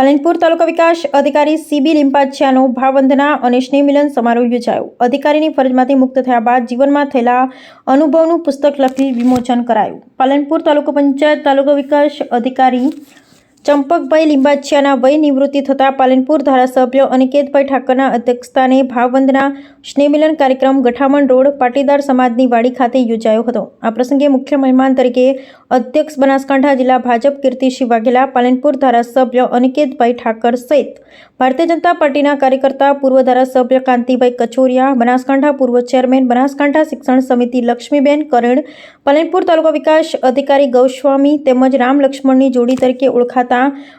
પાલનપુર તાલુકા વિકાસ અધિકારી સીબી લિંપાચિયાનો ભાવવંદના અને સ્નેહ મિલન સમારોહ યોજાયો. અધિકારીની ફરજમાંથી મુક્ત થયા બાદ જીવનમાં થયેલા અનુભવનું પુસ્તક લખી વિમોચન કરાયું. પાલનપુર તાલુકા પંચાયત તાલુકા વિકાસ અધિકારી ચંપકભાઈ લિંબાચિયાના વય નિવૃત્તિ થતાં પાલનપુર ધારાસભ્ય અનિકેતભાઈ ઠાકરના અધ્યક્ષસ્થાને ભાવવંદના સ્નેહમિલન કાર્યક્રમ ગઠામણ રોડ પાટીદાર સમાજની વાડી ખાતે યોજાયો હતો. આ પ્રસંગે મુખ્ય મહેમાન તરીકે અધ્યક્ષ બનાસકાંઠા જિલ્લા ભાજપ કીર્તિસિંહ વાઘેલા પાલનપુર ધારાસભ્ય અનિકેતભાઈ ઠાકર સહિત ભારતીય જનતા પાર્ટીના કાર્યકર્તા, પૂર્વ ધારાસભ્ય કાંતિભાઈ કચોરિયા, બનાસકાંઠા પૂર્વ ચેરમેન, બનાસકાંઠા શિક્ષણ સમિતિ લક્ષ્મીબેન કરણ, પાલનપુર તાલુકા વિકાસ અધિકારી ગૌસ્વામી તેમજ રામ લક્ષ્મણની જોડી તરીકે ઓળખાતા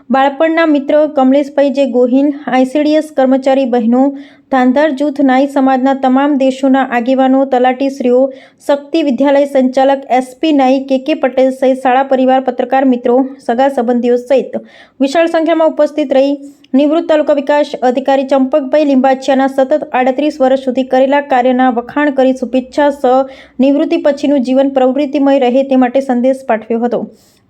બાળપણના મિત્ર કમલેશભાઈ જે ગોહિલ આઈસીડીએસ કર્મચારી બહેનો ધાંધર જૂથ નાઈ સમાજના તમામ દેશોના આગેવાનો, તલાટીશ્રીઓ, શક્તિ વિદ્યાલય સંચાલક એસપી નાઈ, કે કે પટેલ સહિત શાળા પરિવાર, પત્રકાર મિત્રો, સગા સંબંધીઓ સહિત વિશાળ સંખ્યામાં ઉપસ્થિત રહી નિવૃત્ત તાલુકા વિકાસ અધિકારી ચંપકભાઈ લિંબાચિયાના સતત આડત્રીસ વર્ષ સુધી કરેલા કાર્યના વખાણ કરી શુભેચ્છા સહ નિવૃત્તિ પછીનું જીવન પ્રવૃત્તિમય રહે તે માટે સંદેશ પાઠવ્યો હતો.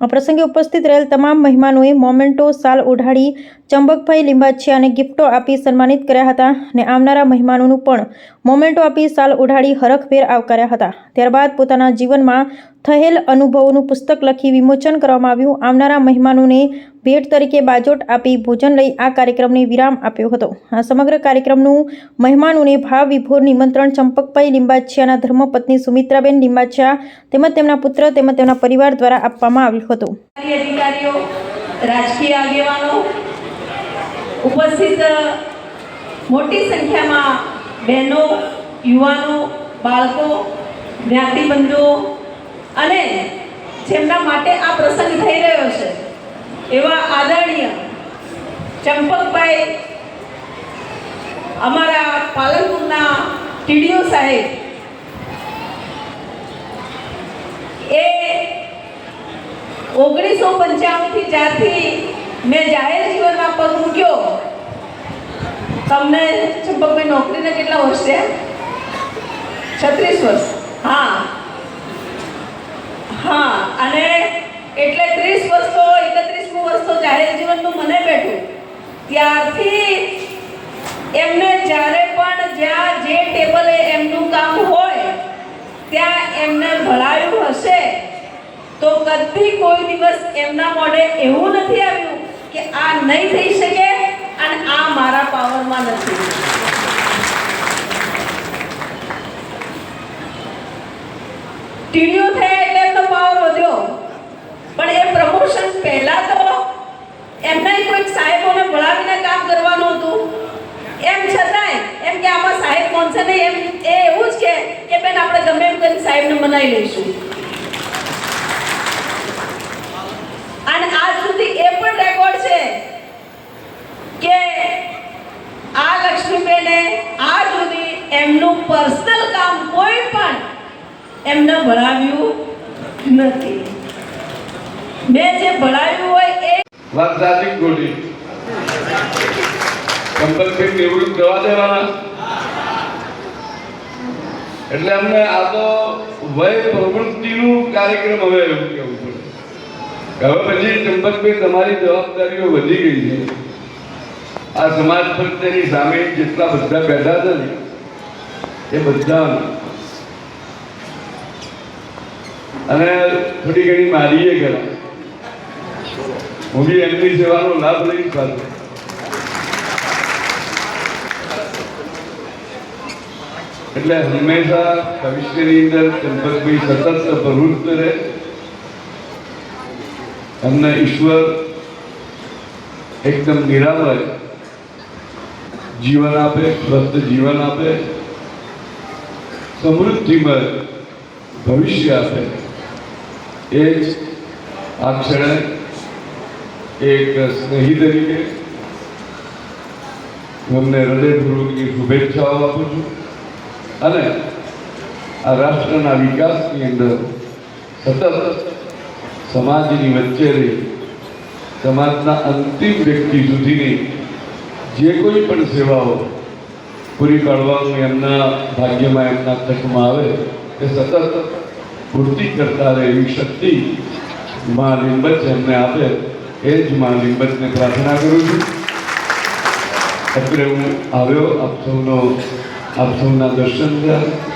આ પ્રસંગે ઉપસ્થિત રહેલ તમામ મહેમાનોએ મોમેન્ટો, સાલ ઓઢાડી ચંબકભાઈ લિંબાચિયાને ગિફ્ટો આપી સન્માનિત કર્યા હતા અને આવનારા મહેમાનોનું પણ મોમેન્ટો આપી સાલ ઉઢાડી હરખભેર આવકાર્યા હતા. ત્યારબાદ પોતાના જીવનમાં થયેલ અનુભવોનું પુસ્તક લખી વિમોચન કરવામાં આવ્યું. આવનારા મહેમાનોને ભેટ તરીકે બાજોટ આપી ભોજન લઈ આ કાર્યક્રમને વિરામ આપ્યો હતો. આ સમગ્ર કાર્યક્રમનું મહેમાનોને ભાવ વિભોર નિમંત્રણ ચંપકભાઈ લિંબાછિયાના ધર્મપત્ની સુમિત્રાબેન લિંબાછિયા તેમજ તેમના પુત્ર તેમજ તેમના પરિવાર દ્વારા આપવામાં આવ્યું હતું. અધિકારીઓ, રાજકીય આગેવાનો ઉપસ્થિત મોટી સંખ્યામાં બહેનો, યુવાનો, બાળકો જ્ઞાતિબંધુઓ અને જેમના માટે આ પ્રસંગ થઈ રહ્યો છે, એવા આદરણીય ચંપકભાઈ અમારા પાલનપુરના ટીડીઓ સાહેબ. એ ઓગણીસો પંચાણુંથી જ્યારથી મેં જાહેર જીવનમાં પગ મૂક્યો. તમને ચંપકભાઈ નોકરીને કેટલા વર્ષ છે છત્રીસ વર્ષ. હા. હા, અને એટલે ત્રીસ વર્ષ તો એકત્રીસમું વર્ષ તો જાહેર જીવનનું મને બેઠું. ત્યારથી એમને જ્યારે પણ જ્યાં જે ટેબલે એમનું કામ હોય, ત્યાં એમને ભળાયું હશે, તો કદી કોઈ દિવસ એમના મોઢે એવું નથી આવ્યું કે આ નહીં થઈ શકે આ મારા પાવરમાં નથી. ટીડીઓ થયા એટલે એમનો પાવર વધ્યો. પણ એ પ્રમોશન પહેલા તો એમને કોઈક સાહેબોને ભણાવીને કામ કરવાનું હતું. એમ છતાંય, એમ કે આમાં સાહેબ કોણ છે ને એમ, એ એવું જ કે બેન, આપણે ગમે એમ કરીને સાહેબને મનાવી લઈશું અને આજ સુધી એ પણ રેકોર્ડ છે કે આ લક્ષ્મીબેને આજ સુધી એમનું પર્સનલ કામ કોઈ પણ એમને ભણાવ્યું નથી. મેં જે ભણાવ્યું હોય એ વાત ગોળી કંપલસરી નિવૃત્ત કરવા દેવાના. એટલે અમને આ તો વય પ્રવૃત્તિનું કાર્યક્રમ હવે એવું કેવું પડે. હવે પછી ચંપકભાઈ તમારી જવાબદારીઓ વધી ગઈ છે. આ સમાજ પ્રત્યેની સામે જેટલા બધા બેઠા છે ને એ બધા અને થોડી ઘણી મારીએ ખરા હું બી એમની સેવાનો લાભ લઈ પાછો. એટલે હંમેશા ભવિષ્યની અંદર ચંપકભાઈ સતત પ્રવૃત્ત રહે. એમને ઈશ્વર એકદમ નિરામય જીવન આપે, સ્વસ્થ જીવન આપે. સમૃદ્ધિમય ભવિષ્ય આપે. એ જ આ ક્ષણે એક સ્નેહી તરીકે અમને હૃદયપૂર્વકની શુભેચ્છાઓ આપું છું. અને આ રાષ્ટ્રના વિકાસની અંદર સતત સમાજની વચ્ચે રહી સમાજના અંતિમ વ્યક્તિ સુધીની જે કોઈ પણ સેવાઓ પૂરી પાડવાનું એમના ભાગ્યમાં એમના તકમાં આવે એ સતત પૂર્તિ કરતા રહે એવી શક્તિ મા લીંબચ એમને આપે એ જ મા લીંબતને પ્રાર્થના કરું છું. અત્યારે હું આવ્યો આપ સૌનો આપ સૌના દર્શન થયા